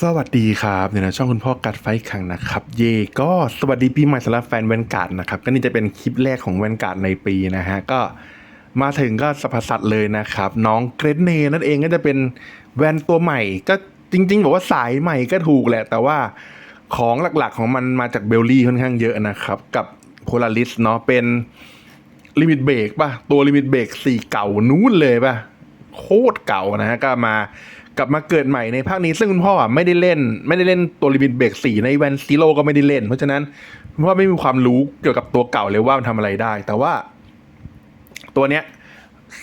สวัสดีครับเนี่ยนะช่องคุณพ่อกัดไฟขังนะครับ เย่ก็สวัสดีปีใหม่สำหรับแฟนแวนการ์ดนะครับ ก็นี่จะเป็นคลิปแรกของแวนการ์ดในปีนะฮะ ก็มาถึงก็สรรพสัตเลยนะครับ น้องเกรดเนนั่นเองก็จะเป็นแวนตัวใหม่ ก็จริง ๆ บอกว่าสายใหม่ก็ถูกแหละ แต่ว่าของหลักๆของมันมาจากเบลลี่ค่อนข้างเยอะนะครับ กับโพลาริสเนาะเป็นลิมิตเบรกป่ะ ตัวลิมิตเบรกสี่เก่านู้นเลยป่ะโคตรเก่านะฮะก็มา กลับมาเกิดใหม่ในภาคนี้ซึ่งคุณพ่ออะไม่ได้เล่น ไม่ได้เล่นตัวลิมิตเบรกสี่ในแวนซีโร่ก็ไม่ได้เล่น เพราะฉะนั้นคุณพ่อไม่มีความรู้เกี่ยวกับตัวเก่าเลยว่ามันทำอะไรได้ แต่ว่า ตัวเนี้ย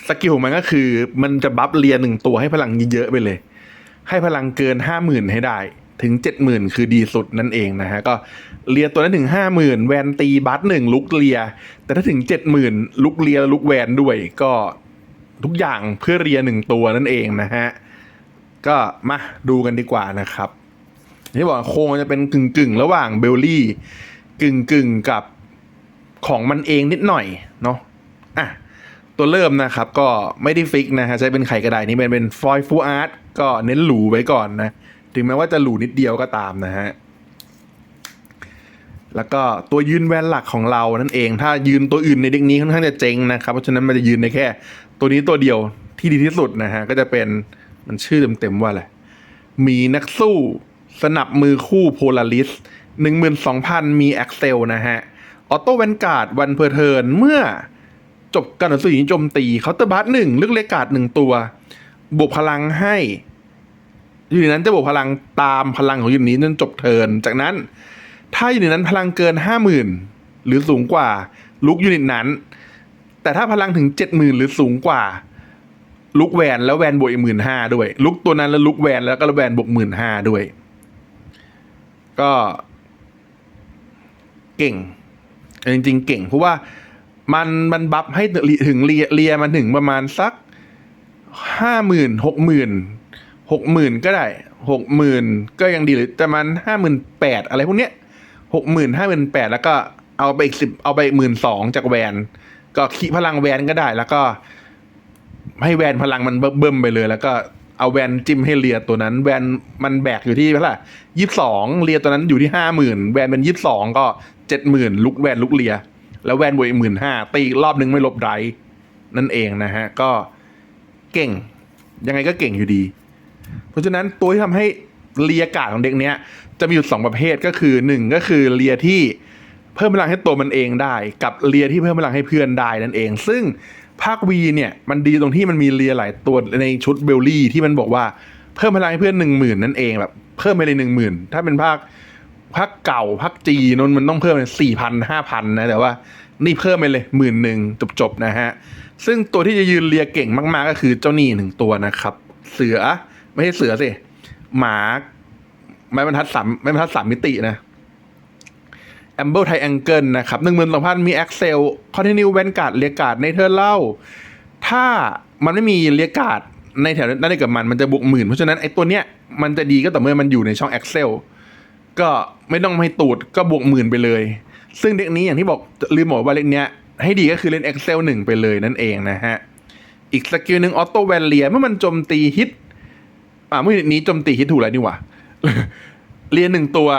สกิลของมันก็คือ มันจะบัฟเรียหนึ่งตัวให้พลังเยอะๆไปเลย ให้พลังเกินห้าหมื่นให้ได้ ถึงเจ็ดหมื่นคือดีสุดนั่นเองนะฮะ ก็เรียตัวนั้นถึงห้าหมื่นแวนตีบัฟหนึ่งลุกเรีย แต่ถ้าถึงเจ็ดหมื่นลุกเรียลุกแวนด้วย ก็ทุกอย่างเพื่อเรียหนึ่งตัวนั่นเองนะฮะ ก็มาดูกันดีกว่านะครับที่บอกโครงจะเป็นกึ่งกึ่งระหว่างเบลลี่กึ่งกึ่งกับของมันเองนิดหน่อยเนาะอะตัวเริ่มนะครับก็ไม่ได้ฟิกนะฮะใช้เป็นไข่กระดาษนี่เป็นเป็นฟอยล์ฟูอาร์ตก็เน้นหรูไว้ก่อนนะ ถึงแม้ว่าจะหรูนิดเดียวก็ตามนะฮะแล้วก็ตัวยืนแวนหลักของเรานั่นเอง ถ้ายืนตัวอื่นในเด็กนี้ค่อนข้างจะเจ๊งนะครับ เพราะฉะนั้นมันจะยืนได้แค่ ตัวนี้ตัวเดียวที่ดีที่สุดนะฮะก็จะเป็น มันชื่อเต็มๆว่าอะไรมีนักสู้ สนับมือคู่โพลาริสหนึ่งหมื่นสองพันมีแอคเซลนะฮะ ออโต้แวนการ์ดวันเพอร์เทิร์นเมื่อจบการต่อสู้หญิงโจมตีเคาน์เตอร์บัสหนึ่งเลือกเลกาดหนึ่งตัว บวกพลังให้ยูนิตนั้นจะบวกพลังตามพลังของยูนิตนี้จนจบเทิร์นจากนั้น ถ้ายูนิตนั้นพลังเกินห้าหมื่นหรือสูงกว่าลุกยูนิตนั้น แต่ถ้าพลังถึงเจ็ดหมื่นหรือสูงกว่า ลุกแวนแล้วแวนบวกอีกหมื่นห้าด้วย ลุกตัวนั้นแล้วลุกแวนแล้วก็แวนบวกหมื่นห้าด้วย ก็เก่งจริงๆเก่งเพราะว่ามันมันบัฟให้ถึงเรียเรียมันถึงประมาณสักห้าหมื่นหกหมื่นหกหมื่นก็ได้หกหมื่นก็ยังดีหรือแต่มันห้าหมื่นแปดอะไรพวกเนี้ยหกหมื่นห้าหมื่นแปดแล้วก็เอาไปอีกสิบเอาไปหมื่นสองจากแวน ก็ขีพลังแวนก็ได้แล้วก็ ให้แวนพลังมันเบิ่มไปเลย แล้วก็เอาแวนจิ้มให้เลียตัวนั้น แวนมันแบกอยู่ที่เท่าไหร่ยี่สิบสองเลียตัวนั้นอยู่ที่ห้าหมื่นแวนเป็นยี่สิบสองก็เจ็ดหมื่นลุกแวนลุกเลีย แล้วแวนบวกอีกหมื่นห้าตีรอบนึงไม่ลบไรนั่นเองนะฮะ ก็เก่ง ยังไงก็เก่งอยู่ดี เพราะฉะนั้นตัวที่ทำให้เลียกาดของเด็กเนี้ย จะมีอยู่สองประเภทก็คือหนึ่งก็คือเลียที่เพิ่มพลังให้ตัวมันเองได้ กับเลียที่เพิ่มพลังให้เพื่อนได้นั่นเอง ซึ่ง ภาควีเนี่ยมันดีตรงที่มันมีเลียหลายตัวในชุดเบลลี่ที่มันบอกว่าเพิ่มพลังให้เพื่อนหนึ่งหมื่นนั่นเองแบบเพิ่มไปเลยหนึ่งหมื่นถ้าเป็นภาคภาคเก่าภาคจีนนมันต้องเพิ่มเป็นสี่พันห้าพันนะแต่ว่านี่เพิ่มไปเลยหมื่นหนึ่งจบๆนะฮะซึ่งตัวที่จะยืนเลียเก่งมาก ๆ ก็คือเจ้านี่หนึ่งตัวนะครับ เสือไม่ใช่เสือสิหมาไม้บรรทัดสามไม้บรรทัดสามมิตินะ a m b l e Triangle นะครับหนึ่งหมื่นสองพันมี Excel Continue Vanguard เรียการ์ดในเธอเล่า ถ้ามันไม่มีเรียการ์ดในแถวนั้นกับมันมันจะบวกหมื่นเพราะฉะนั้นไอ้ตัวเนี้ยมันจะดีก็ต่อเมื่อมันอยู่ในช่อง Excel ก็ไม่ต้องให้ตูดก็บวกหมื่นไปเลย ซึ่งเด็กนี้อย่างที่บอกลืมบอกว่าเล็กเนี้ยให้ดีก็คือเล่น Excel หนึ่งไปเลยนั่นเองนะฮะ อีกสกิลหนึ่งออโต้แวนเลียเมื่อมันโจมตีฮิต อ่าเมื่อนี้โจมตีฮิตถูกแล้วนี่หว่าเรียนหนึ่งตัว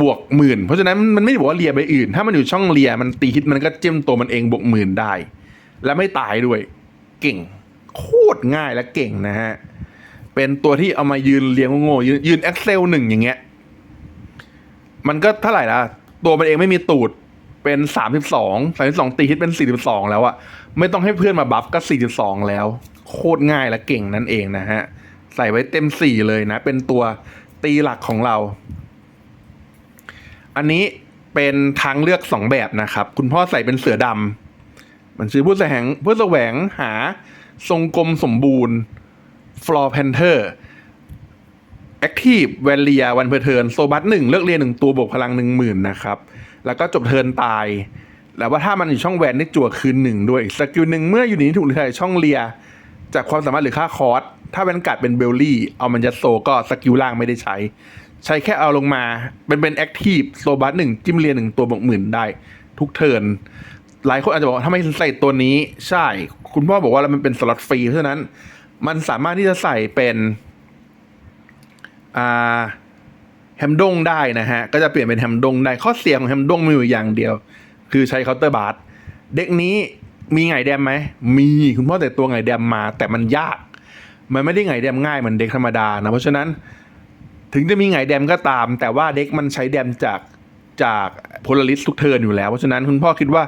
บวกหมื่นเพราะฉะนั้นมันไม่ได้บอกว่าเรียไปอื่น ถ้ามันอยู่ช่องเรียมันตีฮิตมันก็เจิ้มตัวมันเองบวกหมื่นได้ และไม่ตายด้วย เก่ง โคตรง่ายและเก่งนะฮะ เป็นตัวที่เอามายืนเรียงโง่ๆยืนยืน Excel หนึ่งอย่างเงี้ย มันก็เท่าไหร่ละตัวมันเองไม่มีตูดเป็นสามสิบสองสามสิบสองตีฮิตเป็นสี่สิบสองแล้วอะไม่ต้องให้เพื่อนมาบัฟก็สี่สิบสองแล้ว โคตรง่ายและเก่งนั่นเองนะฮะ ใส่ไว้เต็มสี่เลยนะ เป็นตัวตีหลักของเรา อันนี้เป็นทางเลือกสองแบบนะครับ คุณพ่อใส่เป็นเสือดำมันชื่อผู้แสวงผู้แสวงหาทรงกลมสมบูรณ์ Floor Panther Active v a l i a วันเพอร์เทิร์นโซบัสหนึ่งเลือกเรียนหนึ่งตัวบวกพลังหนึ่งหมื่นนะครับ แล้วก็จบเทิร์นตาย แล้วว่าถ้ามันอยู่ช่องแวนได้จั่วคืนหนึ่งด้วยสกิลหนึ่งเมื่ออยู่ในนี้ถูกใช้ช่องเลีย จากความสามารถหรือค่าคอร์สถ้าแวนกัดเป็นเบลลี่ เอามันยัดโซก็สกิลล่างไม่ได้ใช้ ใช้แค่เอาลงมา เป็นเป็นแอคทีฟโซบัสหนึ่งจิ้มเรียนหนึ่งตัวบวกหมื่นได้ทุกเทิร์นหลายคนอาจจะบอกว่าทำไมใส่ตัวนี้ใช่ คุณพ่อบอกว่ามันเป็นสล็อตฟรีเพราะฉะนั้น มันสามารถที่จะใส่เป็นอ่าแฮมดงได้นะฮะ ก็จะเปลี่ยนเป็นแฮมดงได้ข้อเสียของแฮมดงมีอยู่อย่างเดียว คือใช้เคาน์เตอร์บาร์เด็กนี้มีไงแดมไหม มีคุณพ่อแต่ตัวไงแดมมา แต่มันยาก มันไม่ได้ไงแดมง่ายเหมือนเด็กธรรมดานะ เพราะฉะนั้น ถึงจะมีไงแดมก็ตาม แต่ว่าเด็กมันใช้แดมจากจากโพลาริสทุกเทิร์นอยู่แล้ว เพราะฉะนั้นคุณพ่อคิดว่า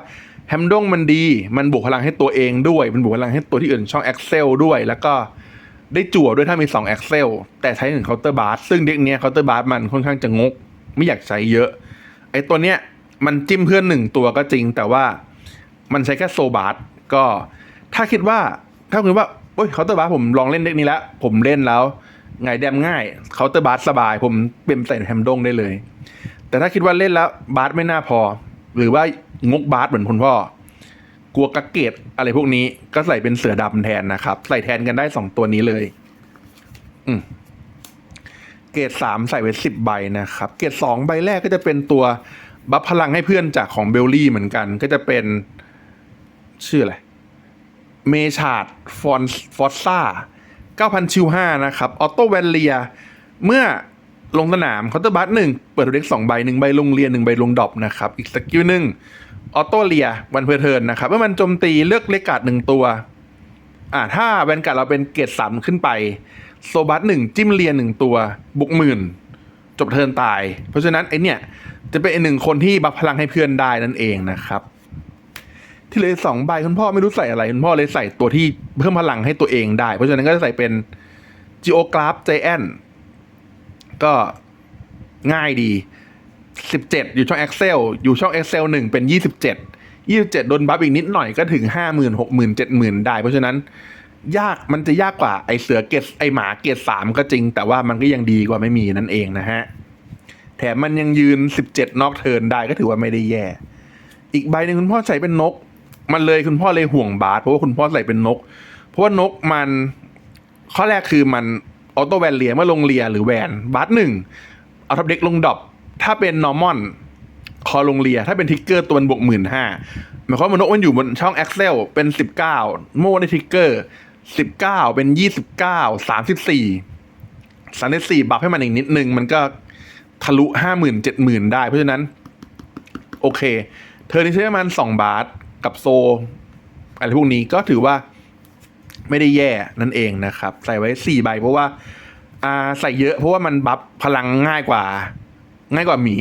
แฮมดงมันดี มันบวกพลังให้ตัวเองด้วย มันบวกพลังให้ตัวที่อื่นช่อง Excel ด้วย แล้วก็ได้จั่วด้วยถ้ามี2 Excel แต่ใช้หนึ่งเคาน์เตอร์บาร์ซึ่งเด็กเนี้ยเคาน์เตอร์บาร์มันค่อนข้างจะงก ไม่อยากใช้เยอะ ไอ้ตัวเนี้ยมันจิ้มเพื่อนหนึ่งตัวก็จริง แต่ว่ามันใช้แค่โซบาร์ก็ถ้าคิดว่าถ้าคุณว่าโอ้ยเคาน์เตอร์บาร์ผมลองเล่นเด็กนี้แล้ว ผมเล่นแล้ว ไงแดมง่ายเคาน์เตอร์บาร์สบาย ผมเป็นใส่แฮมดงได้เลย แต่ถ้าคิดว่าเล่นแล้วบาร์ไม่น่าพอ หรือว่างกบาร์เหมือนคุณพ่อ กลัวกักเกตอะไรพวกนี้ก็ใส่เป็นเสือดำแทนนะครับ ใส่แทนกันได้สองตัวนี้เลย อืมเกรดสามใส่ไว้สิบใบนะครับ เกรดสองใบแรกก็จะเป็นตัวบัฟพลังให้เพื่อนจากของเบลลี่เหมือนกัน ก็จะเป็นชื่ออะไร เมชาดฟอนฟอสซ่า 9,000 ชิว5นะครับ ออโต้แวนเลีย เมื่อลงสนามคาน์เตอร์บัสหนึ่งเปิดเด็กสองใบหนึ่งใบลงเรียนหนึ่งใบลงดอปนะครับ อีกสกิลหนึ่งออโต้เลียวันเพอร์เทินนะครับ เมื่อมันโจมตีเลือกเลกาดหนึ่งตัว อ่าถ้าแวนการ์ดเราเป็นเกรดสามขึ้นไป โซบัสหนึ่งจิ้มเรียนหนึ่งตัวบุกหมื่น จบเทินตาย เพราะฉะนั้นไอเนี่ยจะเป็นอีกหนึ่งคนที่บัฟพลังให้เพื่อนได้นั่นเองนะครับ ที่เลยสองใบคุณพ่อไม่รู้ใส่อะไร คุณพ่อเลยใส่ตัวที่เพิ่มพลังให้ตัวเองได้ เพราะฉะนั้นก็จะใส่เป็น Geograph Giant ก็ง่ายดี 17 อยู่ช่อง Excel อยู่ช่อง Excel 1 เป็น 27 27โดนบัฟอีกนิดหน่อยก็ถึง 50,000 60,000 70,000 ได้ เพราะฉะนั้น ยากมันจะยากกว่าไอเสือเกตไอหมาเกตสามก็จริง แต่ว่ามันก็ยังดีกว่าไม่มีนั่นเองนะฮะ แถมมันยังยืน 17 นอกเทินได้ก็ถือว่าไม่ได้แย่ อีกใบหนึ่งคุณพ่อใส่เป็นนก มันเลยคุณพ่อเลยห่วงบาสเพราะว่าคุณพ่อใส่เป็นนก เพราะว่านกมันข้อแรกคือมันออโต้แวนเลียเมื่อลงเลียหรือแวนบาสหนึ่งเอาทับเด็กลงดอปถ้าเป็นนอร์มอนคอลงเลียถ้าเป็นทิกเกอร์ตัวมันบวกหมื่นห้าหมายความว่านกมันอยู่บนช่อง Excel เป็นสิบเก้าโม่ได้ทิกเกอร์สิบเก้าเป็นยี่สิบเก้าสามสิบสี่สามสิบสี่บัฟให้มันอีกนิดนึง มันก็ทะลุห้าหมื่นเจ็ดหมื่นได้ เพราะฉะนั้น โอเค เธอนี่ใช้ประมาณสองบาท กับโซอะไรพวกนี้ก็ถือว่าไม่ได้แย่นั่นเองนะครับ ใส่ไว้สี่ใบเพราะว่าอ่าใส่เยอะเพราะว่ามันบัฟพลังง่ายกว่า ง่ายกว่าหมี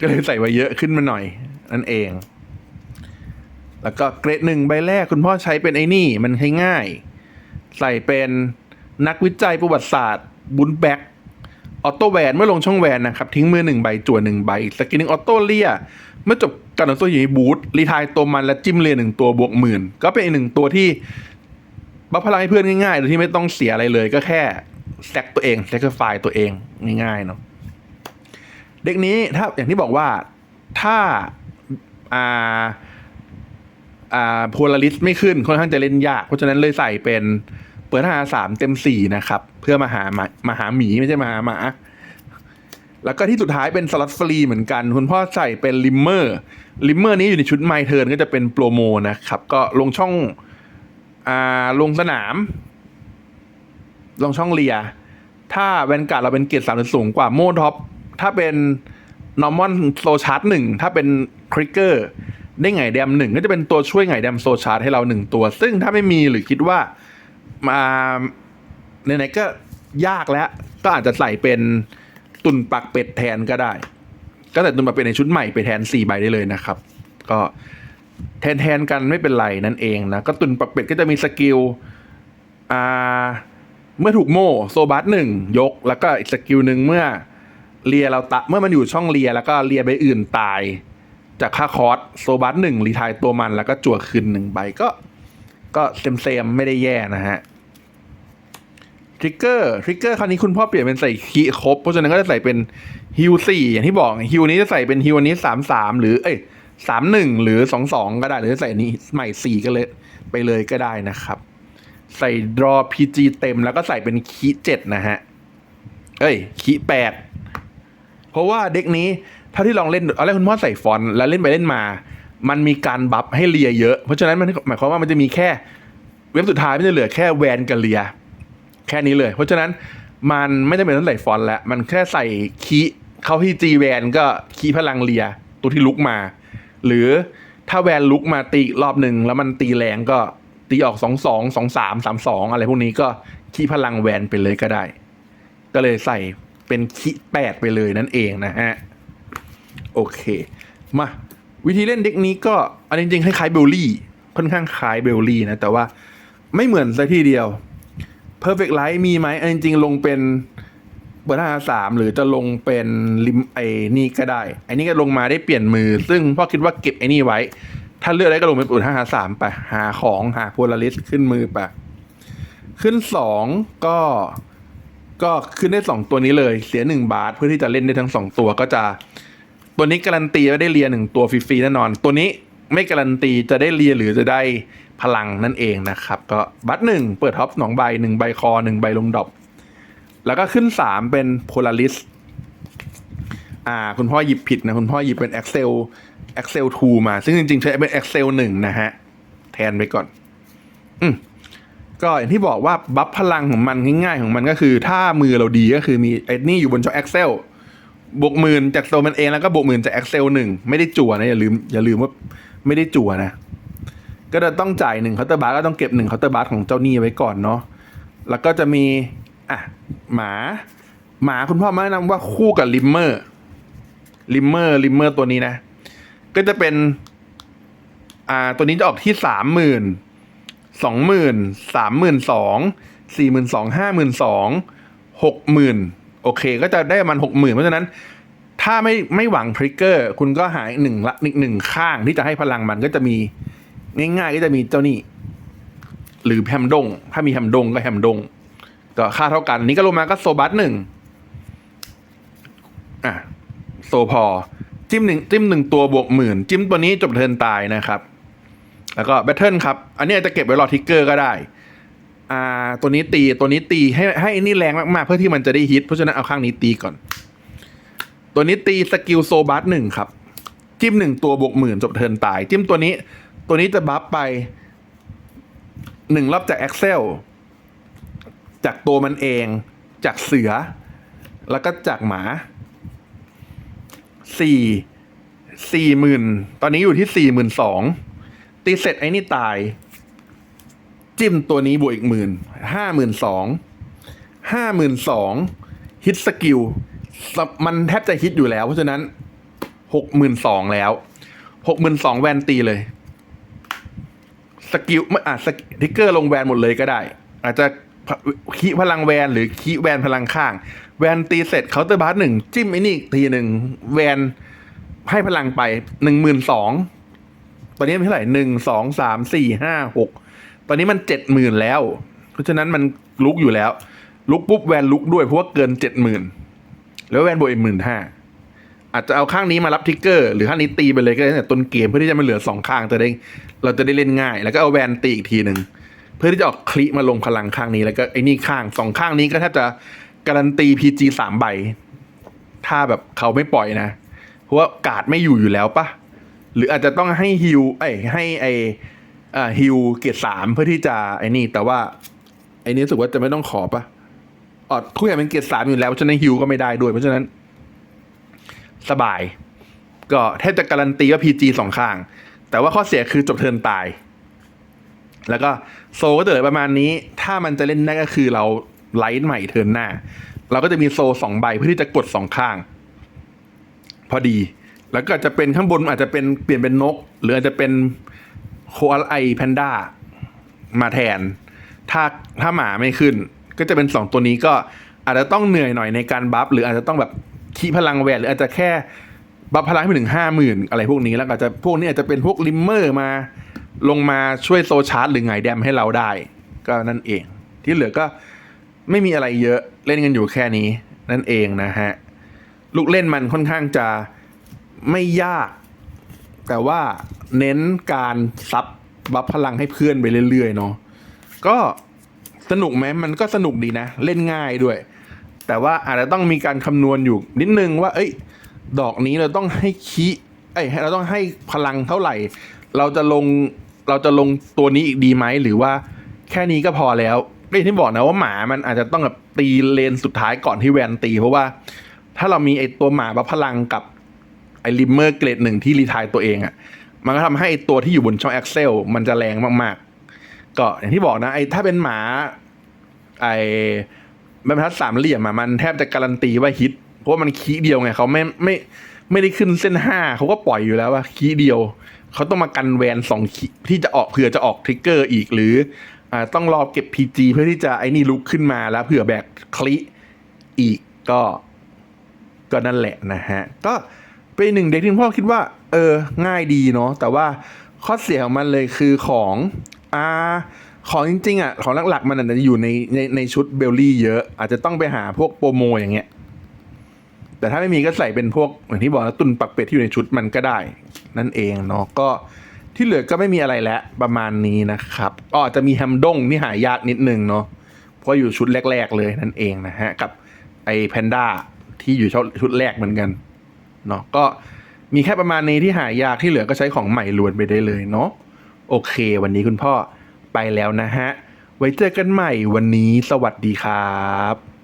ก็เลยใส่ไว้เยอะขึ้นมาหน่อย นั่นเอง แล้วก็เกรดหนึ่งใบแรกคุณพ่อใช้เป็นไอ้นี่ มันใช้ง่าย ใส่เป็นนักวิจัยประวัติศาสตร์ บุนแบ็กออโต้แวนเมื่อลงช่องแวนนะครับ ทิ้งมือหนึ่งใบจั่วหนึ่งใบสกินหนึ่งออโต้เลีย เมื่อจบการต่อสู้อยู่ในบูธรีทายตัวมันและจิ้มเรียนหนึ่งตัวบวกหมื่นก็เป็นอีกหนึ่งตัวที่บัฟพลังให้เพื่อนง่ายๆโดยที่ไม่ต้องเสียอะไรเลยก็แค่แซกตัวเองแซกไฟตัวเองง่ายๆเนาะเด็กนี้ถ้าอย่างที่บอกว่าถ้าอ่าอ่าโพลาริสไม่ขึ้นค่อนข้างจะเล่นยาก เพราะฉะนั้นเลยใส่เป็นเปิดหาสามเต็มสี่นะครับ เพื่อมาหามามาหาหมีไม่ใช่มาหาหมา แล้วก็ที่สุดท้ายเป็นสล็อตฟรีเหมือนกัน คุณพ่อใส่เป็นลิมเมอร์ลิมเมอร์นี้อยู่ในชุดไมเทิร์นก็จะเป็นโปรโมนะครับ ก็ลงช่องอ่าลงสนาม ลงช่องเลีย ถ้าแวนการ์ดเราเป็นเกียรติสามหรือสูงกว่าโมท็อปถ้าเป็นนอร์มอนโซชาร์ตหนึ่งถ้าเป็นคริกเกอร์ได้ไงแดมหนึ่งก็จะเป็นตัวช่วยไงแดมโซชาร์ตให้เราหนึ่งตัว ซึ่งถ้าไม่มีหรือคิดว่ามาไหนๆก็ยากแล้ว ก็อาจจะใส่เป็น ตุนปักเป็ดแทนก็ได้ ก็แต่ตุนปักเป็ดในชุดใหม่ไปแทนสี่ใบได้เลยนะครับ ก็แทนแทนกันไม่เป็นไรนั่นเองนะก็ตุนปักเป็ดก็จะมีสกิลอ่าเมื่อถูกโม่โซบัสหนึ่งยก แล้วก็อีกสกิลหนึ่งเมื่อเลียเราตะเมื่อมันอยู่ช่องเลียแล้วก็เลียใบอื่นตาย จากค่าคอร์สโซบัสหนึ่งรีทายตัวมันแล้วก็จั่วคืนหนึ่งใบก็ ก็เซมเซมไม่ได้แย่นะฮะ ทริกเกอร์ทริกเกอร์คราวนี้คุณพ่อเปลี่ยนเป็นใส่คีครบ เพราะฉะนั้นก็จะใส่เป็นฮิวสี่อย่างที่บอกฮิวนี้จะใส่เป็นฮิวอันนี้สามสามหรือเอ้ยสามหนึ่งหรือสองสองก็ได้ หรือจะใส่นี้ใหม่สี่ก็เลยไปเลยก็ได้นะครับ ใส่ดรอ PG เต็มแล้วก็ใส่เป็นคีเจ็ดนะฮะ เอ้ยคีแปดเพราะว่าเด็กนี้เท่าที่ลองเล่นเอาแรกคุณพ่อใส่ฟอนต์แล้วเล่นไปเล่นมา มันมีการบัฟให้เลียเยอะ เพราะฉะนั้นมันหมายความว่ามันจะมีแค่ เว็บสุดท้ายมันจะเหลือแค่แวนกับเลีย แค่นี้เลย เพราะฉะนั้นมันไม่จำเป็นต้องใส่ฟอนต์แล้วมันแค่ใส่คีเข้าที่จีแวนก็คีพลังเลียตัวที่ลุกมา หรือถ้าแวนลุกมาตีรอบหนึ่งแล้วมันตีแรงก็ตีออกสองสองสองสามสามสองอะไรพวกนี้ก็คีพลังแวนไปเลยก็ได้ ก็เลยใส่เป็นคีแปดไปเลยนั่นเองนะฮะ โอเค มา วิธีเล่นเด็กนี้ก็อันจริงๆคล้ายๆเบลลี่ ค่อนข้างคล้ายเบลลี่นะ แต่ว่าไม่เหมือนซะทีเดียว Perfect Light มีไหมอันจริงๆ ลงเป็นเบอร์ห้าสามหรือจะลงเป็นลิมไอ้นี่ก็ได้ไอ้นี่ก็ลงมาได้เปลี่ยนมือ ซึ่งพ่อคิดว่าเก็บไอ้นี่ไว้ ถ้าเลือกได้ก็ลงเป็นเบอร์ห้าสามไป หาของหาโพลาริสขึ้นมือไป ขึ้นสองก็ ก็ขึ้นได้สองตัวนี้เลย เสียหนึ่งบาทเพื่อที่จะเล่นได้ทั้งสองตัวก็จะ ตัวนี้การันตีว่าได้เรียนหนึ่งตัวฟรีๆแน่นอน ตัวนี้ไม่การันตีจะได้เรียนหรือจะได้ พลังนั่นเองนะครับ ก็บัตรหนึ่งเปิดท็อปสองใบหนึ่งใบคอหนึ่งใบลงดอปแล้วก็ขึ้นสามเป็นโพลาริสอ่า คุณพ่อหยิบผิดนะ คุณพ่อหยิบเป็น Excel Excel 2 มา ซึ่งจริงๆ ใช้เป็น Excel 1 นะฮะ แทนไปก่อน อืมก็อย่างที่บอกว่าบัฟพลังของมันง่ายๆ ของมันก็คือ ถ้ามือเราดีก็คือมีไอ้นี่อยู่บนจอ Excel บวกหมื่นจากตัวมันเองแล้วก็บวกหมื่นจาก Excel หนึ่งไม่ได้จั่วนะ อย่าลืมอย่าลืมว่าไม่ได้จั่วนะ ก็จะต้องจ่ายหนึ่งเคาน์เตอร์บาร์ก็ต้องเก็บหนึ่งเคาน์เตอร์บาร์ของเจ้าหนี้ไว้ก่อนเนาะแล้วก็จะมีอะหมา หมาคุณพ่อแนะนำว่าคู่กับลิมเมอร์ลิมเมอร์ลิมเมอร์ตัวนี้นะ ก็จะเป็น อ่าตัวนี้จะออกที่สามหมื่นสองหมื่นสามหมื่นสองสี่หมื่นสองห้าหมื่นสองหกหมื่นโอเค ก็จะได้ประมาณหกหมื่นเพราะฉะนั้น ถ้าไม่ไม่หวังทริกเกอร์ คุณก็หาอีกหนึ่งละหนึ่งข้างที่จะให้พลังมันก็จะมี ง่ายๆก็จะมีเจ้านี่หรือแฮมดง ถ้ามีแฮมดงก็แฮมดง ก็ค่าเท่ากัน นี้ก็ลงมาก็โซบัสหนึ่งอะโซพอ จิ้มหนึ่งจิ้มหนึ่งตัวบวกหมื่น จิ้มตัวนี้จบเทินตายนะครับ แล้วก็แบทเทิลครับ อันนี้จะเก็บไว้รอทิกเกอร์ก็ได้อ่าตัวนี้ตีตัวนี้ตีให้ให้อันนี่แรงมากๆ เพื่อที่มันจะได้ฮิตเพราะฉะนั้นเอาข้างนี้ตีก่อน ตัวนี้ตีสกิลโซบัสหนึ่งครับ จิ้มหนึ่งตัวบวกหมื่นจบเทินตาย จิ้มตัวนี้ ตัวนี้จะบัฟไปหนึ่งรอบจาก Excel จากตัวมันเอง จากเสือ แล้วก็จากหมาสี่สี่หมื่นตอนนี้อยู่ที่สี่หมื่นสองตีเสร็จไอ้นี่ตาย จิ้มตัวนี้บวกอีกหมื่นห้าหมื่นสองห้าหมื่นสองฮิตสกิลมันแทบจะฮิตอยู่แล้ว เพราะฉะนั้นหกหมื่นสองแล้วหกหมื่นสองแวนตีเลย สกิลไม่อะสกิทิกเกอร์ลงแวนหมดเลยก็ได้ อาจจะคีพลังแวนหรือคีแวนพลังข้าง แวนตีเสร็จเคาน์เตอร์บาร์หนึ่งจิ้มไอ้นี่อีกทีหนึ่งแวนให้พลังไปหนึ่งหมื่นสองตอนนี้เป็นเท่าไหร่หนึ่งสองสามสี่ห้าหกตอนนี้มันเจ็ดหมื่นแล้ว เพราะฉะนั้นมันลุกอยู่แล้ว ลุกปุ๊บแวนลุกด้วยเพราะว่าเกินเจ็ดหมื่นแล้วแวนบวกอีกหมื่นห้า อาจจะเอาข้างนี้มารับทิกเกอร์ หรือข้างนี้ตีไปเลยก็ได้แต่ต้นเกมเพื่อที่จะไมาเหลือสองข้างจะได้เราจะได้เล่นง่าย แล้วก็เอาแวนตีอีกทีหนึ่งเพื่อที่จะออกคลิมาลงพลังข้างนี้แล้วก็ไอ้นี่ข้างสองข้างนี้ก็แทบจะการันตีพีจีสามใบ ถ้าแบบเขาไม่ปล่อยนะ เพราะว่ากาดไม่อยู่อยู่แล้วปะหรืออาจจะต้องให้ฮิวไอ้ให้ไอ้อ่าฮิวเกียรติสามเพื่อที่จะไอ้นี่ แต่ว่าไอ้นี่รู้สึกว่าจะไม่ต้องขอปะอ๋อทุกอย่างเป็นเกียรติสามอยู่แล้วเพราะฉะนั้นฮิวก็ไม่ได้ด้วยเพราะฉะนั้น สบาย ก็แทบจะการันตีว่าพีจีสองข้าง แต่ว่าข้อเสียคือจบเทินตาย แล้วก็โซก็เหลือประมาณนี้ ถ้ามันจะเล่นได้ก็คือเราไลท์ใหม่เทินหน้า เราก็จะมีโซสองใบเพื่อที่จะกดสองข้าง พอดี แล้วก็อาจจะเป็นข้างบนอาจจะเป็นเปลี่ยนเป็นนก หรืออาจจะเป็นโคอาไอแพนด้ามาแทน ถ้าถ้าหมาไม่ขึ้น ก็จะเป็นสองตัวนี้ก็อาจจะต้องเหนื่อยหน่อยในการบัฟหรืออาจจะต้องแบบ คีพลังแวนหรืออาจจะแค่บัฟพลังให้ไปถึงห้าหมื่นอะไรพวกนี้แล้วก็อาจจะพวกนี้อาจจะเป็นพวกลิมเมอร์มาลงมาช่วยโซชาร์จหรือไงแดมให้เราได้ ก็นั่นเอง ที่เหลือก็ไม่มีอะไรเยอะเล่นกันอยู่แค่นี้ นั่นเองนะฮะ ลูกเล่นมันค่อนข้างจะไม่ยาก แต่ว่าเน้นการซับบัฟพลังให้เพื่อนไปเรื่อยๆเนาะก็สนุกไหมมันก็สนุกดีนะ เล่นง่ายด้วย แต่ว่าอาจจะต้องมีการคำนวณอยู่นิดนึงว่า เอ้ย ดอกนี้เราต้องให้คีเอ้ยเราต้องให้พลังเท่าไหร่ เราจะลงเราจะลงตัวนี้อีกดีไหมหรือว่าแค่นี้ก็พอแล้วก็อย่างที่บอกนะว่าหมามันอาจจะต้องแบบตีเลนสุดท้ายก่อนที่แวนตี เพราะว่าถ้าเรามีไอตัวหมาบัพลังกับไอลิมเมอร์เกรดหนึ่งที่รีทายตัวเองอะ่ะ มันก็ทำให้ตัวที่อยู่บนช่องแอ็กเซลมันจะแรงมากๆ ก็อย่างที่บอกนะไอถ้าเป็นหมาไอ บรรทัดสามเหลี่ยมอะมันแทบจะการันตีว่าฮิต เพราะมันคีเดียวไงเขาไม่ไม่ไม่ได้ขึ้นเส้นห้าเขาก็ปล่อยอยู่แล้วว่าคีเดียว เขาต้องมากันแวนสองคีที่จะออกเผื่อจะออกทริกเกอร์อีกหรืออ่าต้องรอเก็บ PG เพื่อที่จะไอ้นี่ลุกขึ้นมาแล้วเผื่อแบกคลิอีกก็ก็นั่นแหละนะฮะ ก็เป็นหนึ่งเด็กที่พ่อคิดว่า เออ ง่ายดีเนาะแต่ว่าข้อเสียของมันเลยคือของอ่า ของจริงๆอะของหลักๆ มันอาจจะอยู่ในในในชุดเบลลี่เยอะ อาจจะต้องไปหาพวกโปรโมอย่างเงี้ย แต่ถ้าไม่มีก็ใส่เป็นพวกอย่างที่บอกนะตุนปักเป็ดที่อยู่ในชุดมันก็ได้ นั่นเองเนาะก็ที่เหลือก็ไม่มีอะไรแล้วประมาณนี้นะครับก็อาจจะมีแฮมดงที่หายากนิดนึงเนาะเพราะอยู่ชุดแรก ๆ เลยนั่นเองนะฮะกับไอแพนด้าที่อยู่ชุดแรกเหมือนกันเนาะก็มีแค่ประมาณนี้ที่หายากที่เหลือก็ใช้ของใหม่ล้วนไปได้เลยเนาะโอเค วันนี้คุณพ่อ ไปแล้วนะฮะ ไว้เจอกันใหม่วันนี้สวัสดีครับ